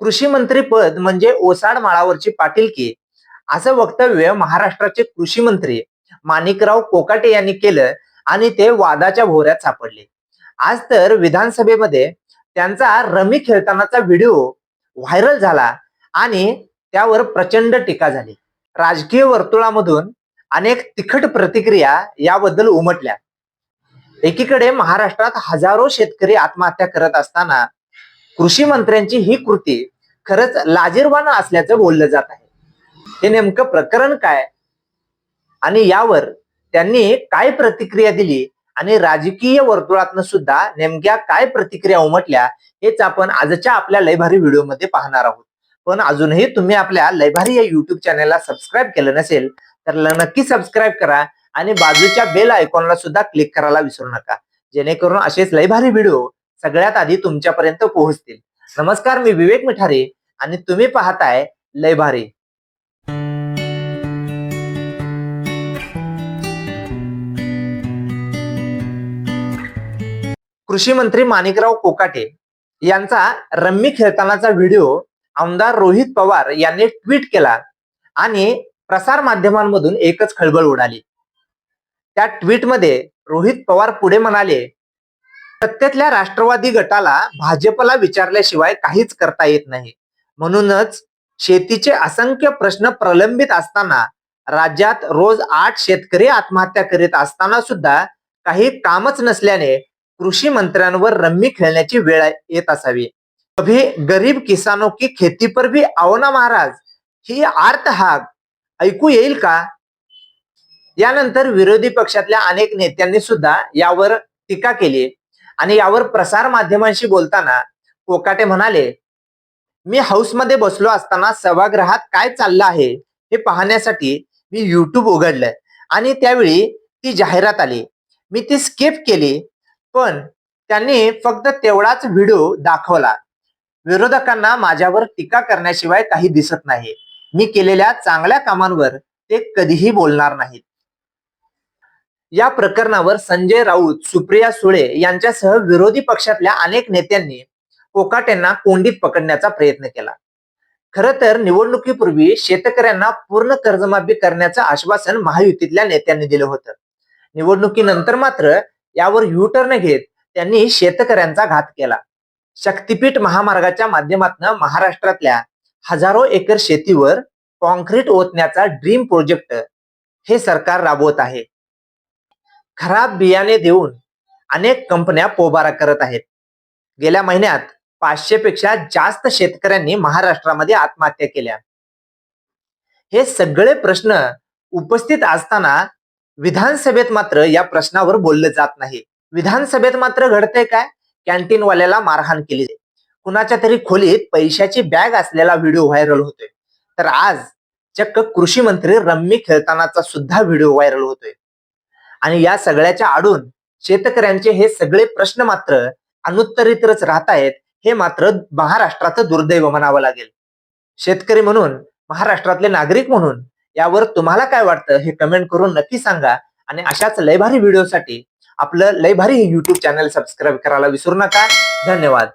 कृषी मंत्री पद म्हणजे ओसाड माळावरची पाटीलकी असं वक्तव्य महाराष्ट्राचे कृषी मंत्री माणिकराव कोकाटे यांनी केलं आणि ते वादाच्या भोवऱ्यात सापडले. आज तर विधानसभेमध्ये त्यांचा रमी खेळतानाचा व्हिडिओ व्हायरल झाला आणि त्यावर प्रचंड टीका झाली. राजकीय वर्तुळामधून अनेक तिखट प्रतिक्रिया याबद्दल उमटल्या. एकीकडे महाराष्ट्रात हजारो शेतकरी आत्महत्या करत असताना कृषी मंत्र्यांची ही कृती खरंच लाजीरवाणं असल्याचं बोललं जात आहे. हे नेमकं प्रकरण काय? आणि यावर त्यांनी काय प्रतिक्रिया दिली? आणि राजकीय वर्तुळातनं सुद्धा नेमक्या काय प्रतिक्रिया उमटल्या हेच आपण आजच्या आपल्या लयभारी व्हिडिओमध्ये पाहणार आहोत. पण अजूनही तुम्ही आपल्या लयभारी या युट्यूब चॅनलला सबस्क्राईब केलं नसेल तर ल- नक्की सबस्क्राईब करा आणि बाजूच्या बेल आयकॉनला सुद्धा क्लिक करायला विसरू नका. जेणेकरून असेच लयभारी व्हिडिओ सगळ्यात आधी तुमच्यापर्यंत पोहोचतील. नमस्कार मी विवेक मिठारे आणि तुम्ही पाहताय लय भारी. कृषी मंत्री माणिकराव कोकाटे यांचा रम्मी खेळतानाचा व्हिडिओ आमदार रोहित पवार यांनी ट्विट केला आणि प्रसार माध्यमांमधून एकच खळबळ उडाली. त्या ट्विटमध्ये रोहित पवार पुढे म्हणाले सत्तेतल्या राष्ट्रवादी गटाला भाजपला विचारल्याशिवाय काहीच करता येत नाही. म्हणूनच शेतीचे असंख्य प्रश्न प्रलंबित असताना राज्यात रोज आठ शेतकरी आत्महत्या करीत असताना सुद्धा काही कामच नसल्याने कृषी मंत्र्यांवर रम्मी खेळण्याची वेळ येत असावी. अभि गरीब किसानों की खेती पर भी आवना महाराज ही आर्तहाक ऐकू येईल का? यानंतर विरोधी पक्षातल्या अनेक नेत्यांनी सुद्धा यावर टीका केली. आणि यावर प्रसार माध्यमांशी बोलताना कोकाटे म्हणाले मी हाऊसमध्ये बसलो असताना सभागृहात काय चाललं आहे हे पाहण्यासाठी मी युट्यूब उघडलं आणि त्यावेळी ती जाहिरात आली. मी ती स्किप केली पण त्यांनी फक्त तेवढाच व्हिडिओ दाखवला. विरोधकांना माझ्यावर टीका करण्याशिवाय काही दिसत नाही. मी केलेल्या चांगल्या कामांवर ते कधीही बोलणार नाहीत. या प्रकरणावर संजय राऊत सुप्रिया सुळे यांच्यासह विरोधी पक्षातल्या अनेक नेत्यांनी कोकाटेंना कोंडीत पकडण्याचा प्रयत्न केला. खर तर निवडणुकीपूर्वी शेतकऱ्यांना पूर्ण कर्जमाफी करण्याचं आश्वासन महायुतीतल्या नेत्यांनी दिलं होतं. निवडणुकीनंतर मात्र यावर युटर्न घेत त्यांनी शेतकऱ्यांचा घात केला. शक्तीपीठ महामार्गाच्या माध्यमातून महाराष्ट्रातल्या हजारो एकर शेतीवर कॉन्क्रीट ओतण्याचा ड्रीम प्रोजेक्ट हे सरकार राबवत आहे. खराब बियाणे देऊन अनेक कंपन्या पोबारा करत आहेत. गेल्या महिन्यात पाचशे पेक्षा जास्त शेतकऱ्यांनी महाराष्ट्रामध्ये आत्महत्या केल्या. हे सगळे प्रश्न उपस्थित असताना विधानसभेत मात्र या प्रश्नावर बोललं जात नाही. विधानसभेत मात्र घडतंय काय? कॅन्टीनवाल्याला मारहाण केली. कुणाच्या तरी खोलीत पैशाची बॅग असलेला व्हिडिओ व्हायरल होतोय. तर आज चक्क कृषी मंत्री रम्मी खेळतानाचा सुद्धा व्हिडिओ व्हायरल होतोय. आणि या सगळ्याच्या आडून शेतकऱ्यांचे हे सगळे प्रश्न मात्र अनुत्तरितच राहत आहेत हे मात्र महाराष्ट्राचं दुर्दैव म्हणावं लागेल. शेतकरी म्हणून महाराष्ट्रातले नागरिक म्हणून यावर तुम्हाला काय वाटतं हे कमेंट करून नक्की सांगा आणि अशाच लयभारी व्हिडिओसाठी आपलं लयभारी हे युट्यूब चॅनल सबस्क्राईब करायला विसरू नका. धन्यवाद.